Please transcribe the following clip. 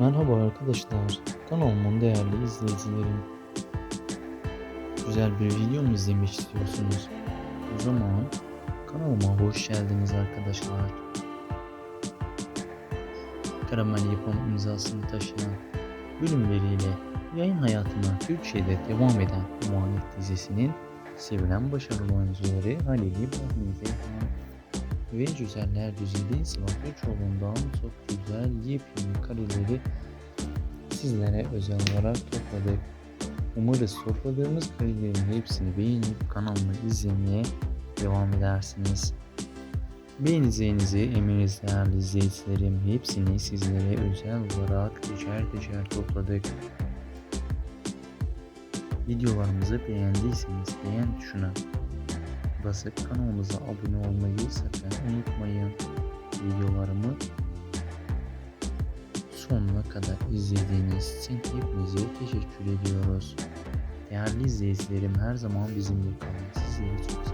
Merhaba arkadaşlar, kanalımın değerli izleyicilerim. Güzel bir video mu izlemek istiyorsunuz? O zaman kanalıma hoş geldiniz arkadaşlar. Karamel yapım imzasını taşıyan bölümleriyle yayın hayatına Türkçe'de devam eden Emanet dizisinin sevilen başarılı oyuncuları Halil İbrahim ve Güzeller Güzeli Sıvat Öçoğlu'ndan çok güzel yepyeni kareleri sizlere özel olarak topladık. Umarız topladığımız karelerin hepsini beğenip kanalımı izlemeye devam edersiniz. Beğeneceğinizi eminiz değerli izleyicilerim. Hepsini sizlere özel olarak teker teker topladık. Videolarımızı beğendiyseniz beğen tuşuna basıp kanalımıza abone olmayı sakın unutmayın. Videolarımı sonuna kadar izlediğiniz için hepinize teşekkür ediyoruz. Değerli izleyicilerim her zaman bizimle kalın. Sizleri çok.